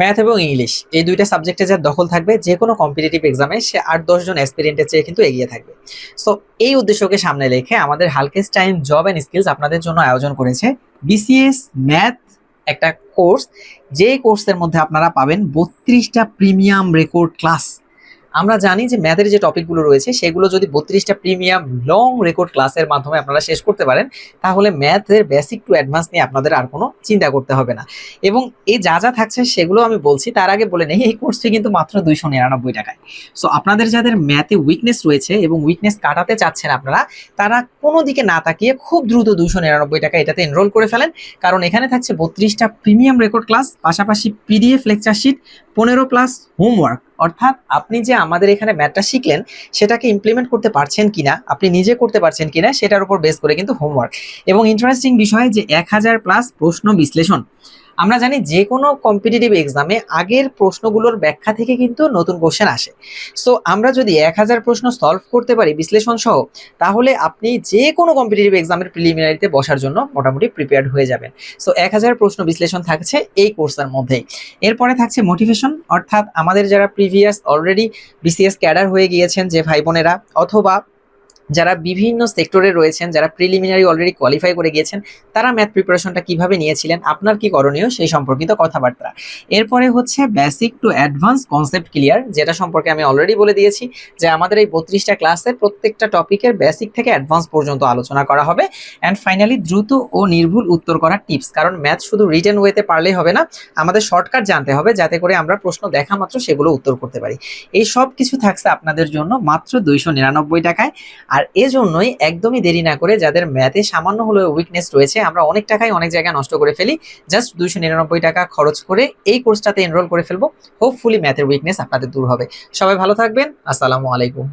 Math এবং English, এই দুইটা সাবজেক্টে যার দখল থাকবে, যে কোনো কম্পিটিটিভ এক্সামে সে আট দশজন অ্যাসপিরেন্টের চেয়ে কিন্তু এগিয়ে থাকবে। সো এই উদ্দেশ্যকে সামনে রেখে আমাদের হালকেস টাইম জব অ্যান্ড স্কিলস আপনাদের জন্য আয়োজন করেছে বিসিএস ম্যাথ একটা কোর্স যে কোর্সের মধ্যে আপনারা পাবেন বত্রিশটা প্রিমিয়াম রেকর্ড ক্লাস আমরা জানি যে ম্যাথের যে টপিকগুলো রয়েছে, সেগুলো যদি বত্রিশটা প্রিমিয়াম লং রেকর্ড ক্লাসের মাধ্যমে আপনারা শেষ করতে পারেন, তাহলে ম্যাথের বেসিক টু অ্যাডভান্স নিয়ে আপনাদের আর কোনো চিন্তা করতে হবে না। এবং এই যা যা থাকছে সেগুলো আমি বলছি, তার আগে বলে নেই, এই কোর্সটি কিন্তু মাত্র দুইশো নিরানব্বই টাকায়। সো আপনাদের যাদের ম্যাথে উইকনেস রয়েছে এবং উইকনেস কাটাতে চাচ্ছেন আপনারা, তারা কোনো দিকে না তাকিয়ে খুব দ্রুত দুইশো নিরানব্বই টাকা এটাতে এনরোল করে ফেলেন। কারণ এখানে থাকছে বত্রিশটা প্রিমিয়াম রেকর্ড ক্লাস পাশাপাশি পিডিএফ লেকচার শিট পনেরো প্লাস হোমওয়ার্ক অর্থাৎ আপনি যে আমাদের এখানে ম্যাথটা শিখলেন, সেটাকে ইমপ্লিমেন্ট করতে পারছেন কিনা, আপনি নিজে করতে পারছেন কিনা, সেটার উপর বেস করে কিন্তু হোমওয়ার্ক এবং ইন্টারেস্টিং বিষয় যে এক হাজার প্লাস প্রশ্ন বিশ্লেষণ। আমরা জানি যে কোনো কম্পিটিটিভ এক্সামে আগের প্রশ্নগুলোর ব্যাখ্যা থেকে কিন্তু নতুন কোশ্চেন আসে। সো আমরা যদি এক হাজার প্রশ্ন সলভ করতে পারি বিশ্লেষণ সহ, তাহলে আপনি যে কোনো কম্পিটিটিভ এক্সামের প্রিলিমিনারিতে বসার জন্য মোটামুটি প্রিপেয়ার্ড হয়ে যাবেন। সো এক হাজার প্রশ্ন বিশ্লেষণ থাকছে এই কোর্সের মধ্যেই। এরপরে থাকছে মোটিভেশন অর্থাৎ আমাদের যারা প্রিভিয়াস অলরেডি বিসিএস ক্যাডার হয়ে গিয়েছেন যে ভাই বোনেরা, অথবা যারা বিভিন্ন সেক্টরে রয়েছেন, যারা প্রিলিমিনারি অলরেডি কোয়ালিফাই করে গিয়েছেন, তারা ম্যাথ প্রিপারেশনটা কীভাবে নিয়েছিলেন, আপনার কি করণীয় সেই সম্পর্কিত কথাবার্তা। এরপরে হচ্ছে basic to advance concept clear যেটা সম্পর্কে আমি অলরেডি বলে দিয়েছি যে আমাদের এই বত্রিশটা ক্লাসের প্রত্যেকটা টপিকের বেসিক থেকে অ্যাডভান্স পর্যন্ত আলোচনা করা হবে। অ্যান্ড ফাইনালি দ্রুত ও নির্ভুল উত্তর করার টিপস কারণ ম্যাথ শুধু রিটেন ওয়েতে পারলেই হবে না, আমাদের শর্টকাট জানতে হবে যাতে করে আমরা প্রশ্ন দেখা মাত্র সেগুলো উত্তর করতে পারি। এই সব কিছু থাকছে আপনাদের জন্য মাত্র দুইশো নিরানব্বই টাকায়। আর এজন্যই একদমই দেরি না করে যাদের ম্যাথে সামান্য হলেও উইকনেস রয়েছে, আমরা অনেক টাকায় অনেক জায়গায় নষ্ট করে ফেলি। জাস্ট দুইশো নিরানব্বই টাকা খরচ করে এই কোর্সটাতে এনরোল করে ফেলব। হোপফুলি ম্যাথের উইকনেস আপনাদের দূর হবে। সবাই ভালো থাকবেন। আসসালামু আলাইকুম।